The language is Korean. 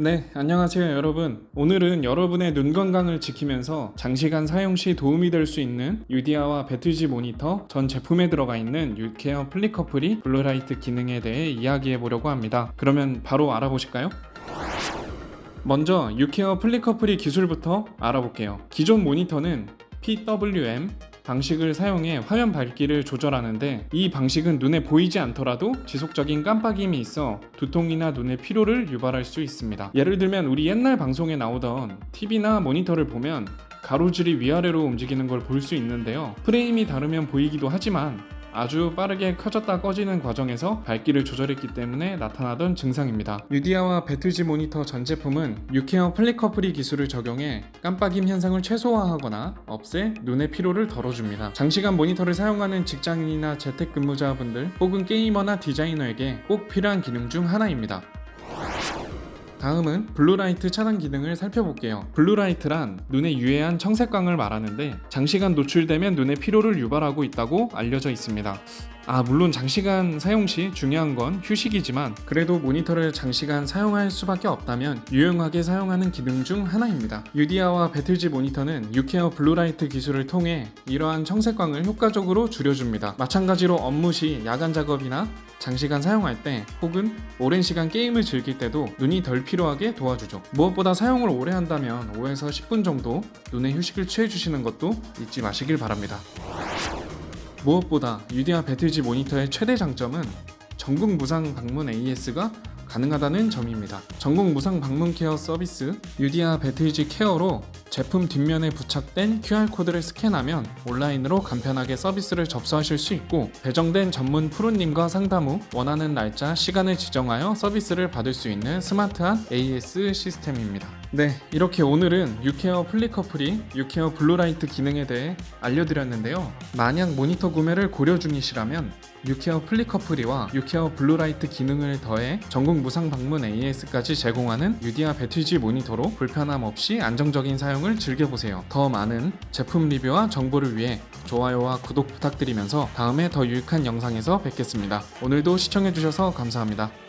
네, 안녕하세요 여러분. 오늘은 여러분의 눈 건강을 지키면서 장시간 사용 시 도움이 될 수 있는 유디아와 배틀지 모니터 전 제품에 들어가 있는 유케어 플리커플이 블루라이트 기능에 대해 이야기해 보려고 합니다. 그러면 바로 알아보실까요? 먼저 유케어 플리커플이 기술부터 알아볼게요. 기존 모니터는 PWM 방식을 사용해 화면 밝기를 조절하는데 이 방식은 눈에 보이지 않더라도 지속적인 깜빡임이 있어 두통이나 눈의 피로를 유발할 수 있습니다. 예를 들면 우리 옛날 방송에 나오던 TV나 모니터를 보면 가로줄이 위아래로 움직이는 걸 볼 수 있는데요. 프레임이 다르면 보이기도 하지만 아주 빠르게 켜졌다 꺼지는 과정에서 밝기를 조절했기 때문에 나타나던 증상입니다. 유디아와 배틀지 모니터 전 제품은 유케어 플리커프리 기술을 적용해 깜빡임 현상을 최소화하거나 없애 눈의 피로를 덜어줍니다. 장시간 모니터를 사용하는 직장인이나 재택근무자분들 혹은 게이머나 디자이너에게 꼭 필요한 기능 중 하나입니다. 다음은 블루라이트 차단 기능을 살펴볼게요. 블루라이트란 눈에 유해한 청색광을 말하는데 장시간 노출되면 눈의 피로를 유발하고 있다고 알려져 있습니다. 아, 물론 장시간 사용 시 중요한 건 휴식이지만 그래도 모니터를 장시간 사용할 수밖에 없다면 유용하게 사용하는 기능 중 하나입니다. 유디아와 배틀지 모니터는 유케어 블루라이트 기술을 통해 이러한 청색광을 효과적으로 줄여줍니다. 마찬가지로 업무 시 야간 작업이나 장시간 사용할 때 혹은 오랜 시간 게임을 즐길 때도 눈이 덜 피로하게 도와주죠. 무엇보다 사용을 오래 한다면 5에서 10분 정도 눈의 휴식을 취해주시는 것도 잊지 마시길 바랍니다. 무엇보다 유디아 배틀지 모니터의 최대 장점은 전국 무상 방문 AS가 가능하다는 점입니다. 전국 무상 방문 케어 서비스 유디아 배틀지 케어로 제품 뒷면에 부착된 QR코드를 스캔하면 온라인으로 간편하게 서비스를 접수하실 수 있고 배정된 전문 프로님과 상담 후 원하는 날짜, 시간을 지정하여 서비스를 받을 수 있는 스마트한 AS 시스템입니다. 네, 이렇게 오늘은 유케어 플리커플이 유케어 블루라이트 기능에 대해 알려드렸는데요. 만약 모니터 구매를 고려 중이시라면 유케어 플리커플이와 유케어 블루라이트 기능을 더해 전국 무상 방문 AS까지 제공하는 유디아 배틀지 모니터로 불편함 없이 안정적인 사용 을 즐겨보세요. 더 많은 제품 리뷰와 정보를 위해 좋아요와 구독 부탁드리면서 다음에 더 유익한 영상에서 뵙겠습니다. 오늘도 시청해주셔서 감사합니다.